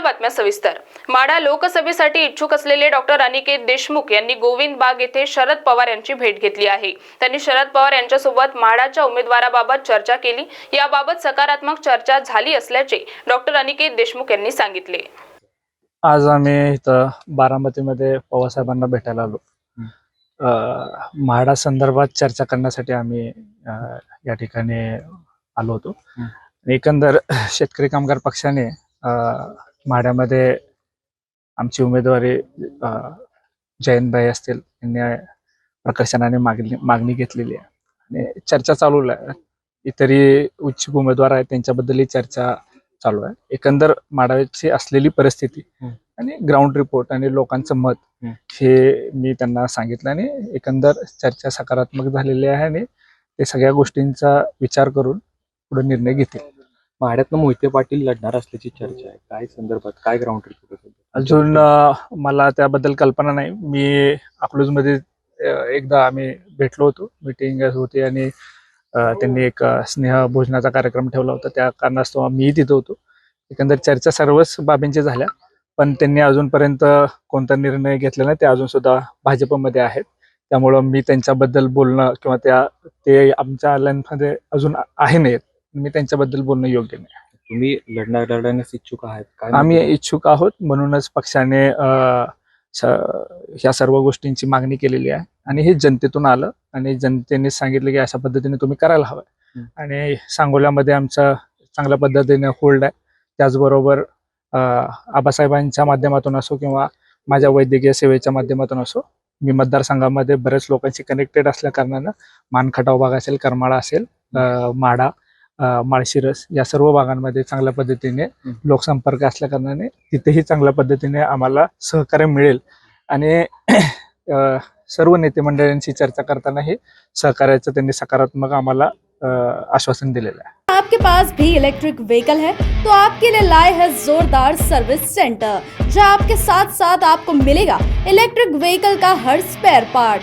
आता बातम्या सविस्तर. माढा लोकसभेसाठी इच्छुक असलेले डॉक्टर अनिकेत देशमुख यांनी गोविंद बाग येथे शरद पवार यांची भेट घेतली आहे. त्यांनी शरद पवार यांच्यासोबत माढाच्या उमेदवाराबाबत चर्चा केली. याबाबत सकारात्मक चर्चा झाली असल्याचे डॉक्टर अनिकेत देशमुख यांनी सांगितले. आज आम्ही इथं बारामतीमध्ये पवारसाहेबांना भेटायला आलो. अं, म्हाडा संदर्भात चर्चा करण्यासाठी आम्ही अं, या ठिकाणी आलो होतो. एकंदर शेतकरी कामगार पक्षाने अं, म्हाड्यामध्ये आमची उमेदवारी अं, जयंतभाई असतील यांनी प्रकर्षणाने मागणी मागणी घेतलेली आहे. आणि चर्चा चालू आहे. इतरही इच्छुक उमेदवार आहेत त्यांच्याबद्दलही चर्चा चालू आहे. एकंदर माडाची असलेली परिस्थिती आणि ग्राउंड रिपोर्ट आणि लोकांचं मत. हे मी त्यांना सांगितलं आणि एकंदर चर्चा सकारात्मक झालेली आहे आणि ते सगळ्या गोष्टींचा विचार करून पुढे निर्णय घेतील. माड्यातनं मोहिते पाटील लढणार असल्याची चर्चा आहे. काय संदर्भात काय ग्राउंड रिपोर्ट अजून मला त्याबद्दल कल्पना नाही. मी अकलूजमध्ये एकदा आम्ही भेटलो होतो. मीटिंग होती आणि त्यांनी एक स्नेह भोजनाचा कार्यक्रम ठेवला होता. त्या कारणास्तव मीही तिथं होतो. एकंदर चर्चा सर्वच बाबींची झाल्या. पण त्यांनी अजूनपर्यंत कोणता निर्णय घेतला नाही ते अजून सुद्धा भाजपमध्ये आहेत. त्यामुळं मी त्यांच्याबद्दल बोलणं किंवा त्या ते आमच्या लाईनमध्ये अजून आहे नाहीत. मी त्यांच्याबद्दल बोलणं योग्य नाही तुम्ही लढणार लढण्यास इच्छुक आहात काय आम्ही? इच्छुक आहोत म्हणूनच पक्षाने ह्या सर्व गोष्टींची मागणी केलेली आहे आणि हे जनतेतून आलं आणि जनतेने सांगितलं की अशा पद्धतीने तुम्ही करायला हवं. आणि सांगोल्यामध्ये आमचा चांगल्या पद्धतीने होल्ड आहे त्याचबरोबर आबासाहेबांच्या माध्यमातून असो किंवा माझ्या वैद्यकीय सेवेच्या माध्यमातून असो मी मतदारसंघामध्ये बऱ्याच लोकांशी कनेक्टेड असल्या कारणानं मानखटाव भाग असेल करमाळा असेल माडा माळशिरस या सर्व भागांमध्ये चांगल्या पद्धतीने लोकसंपर्क असल्या कारणाने तिथेही चांगल्या पद्धतीने आम्हाला सहकार्य मिळेल. आणि अ, सर्व नेते मंडळींशी चर्चा करताना हे सहकार्याचं त्यांनी सकारात्मक आम्हाला अ, आश्वासन दिलेलं आहे. आपके पास भी इलेक्ट्रिक व्हीकल है तो आपके लिए लाए है जोरदार सर्विस सेंटर जहां आपके साथ साथ आपको मिलेगा इलेक्ट्रिक व्हीकल का हर स्पेयर पार्ट